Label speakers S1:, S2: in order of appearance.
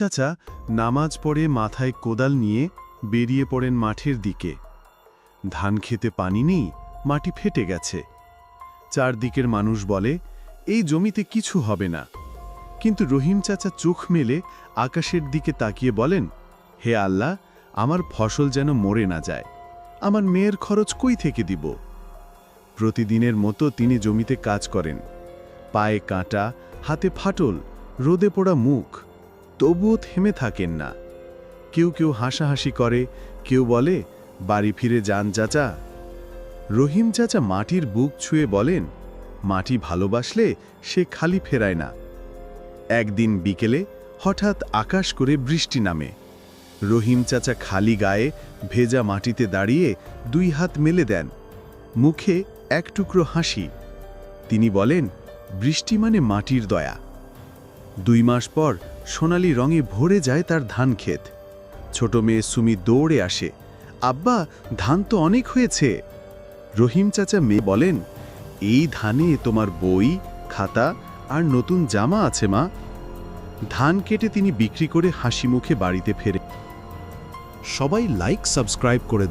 S1: চাচা, নামাজ পড়ে মাথায় কোদাল নিয়ে বেরিয়ে পড়েন মাঠের দিকে। ধান খেতে পানি নেই, মাটি ফেটে গেছে। চারদিকের মানুষ বলে, এই জমিতে কিছু হবে না। কিন্তু রহিম চাচা চোখ মেলে আকাশের দিকে তাকিয়ে বলেন, হে আল্লাহ, আমার ফসল যেন মরে না যায়। আমার মেয়ের খরচ কই থেকে দিব? প্রতিদিনের মতো তিনি জমিতে কাজ করেন। পায়ে কাঁটা, হাতে ফাটল, রোদে পোড়া মুখ। তবুও থেমে থাকেন না। কেউ কেউ হাসাহাসি করে, কেউ বলে, বাড়ি ফিরে যান চাচা। রহিম চাচা মাটির বুক ছুঁয়ে বলেন, মাটি ভালোবাসলে সে খালি ফেরায় না। একদিন বিকেলে হঠাৎ আকাশ করে বৃষ্টি নামে। রহিম চাচা খালি গায়ে ভেজা মাটিতে দাঁড়িয়ে দুই হাত মেলে দেন, মুখে এক টুকরো হাসি। তিনি বলেন, বৃষ্টি মানে মাটির দয়া। দুই মাস পর সোনালি রঙে ভরে যায় তার ধান ক্ষেত। ছোট মেয়ে সুমি দৌড়ে আসে। আব্বা, ধান তো অনেক হয়েছে। রহিম চাচা মেয়ে বলেন, এই ধানে তোমার বই, খাতা আর নতুন জামা আছে মা। ধান কেটে তিনি বিক্রি করে হাসি মুখে বাড়িতে ফেরে। সবাই লাইক সাবস্ক্রাইব করে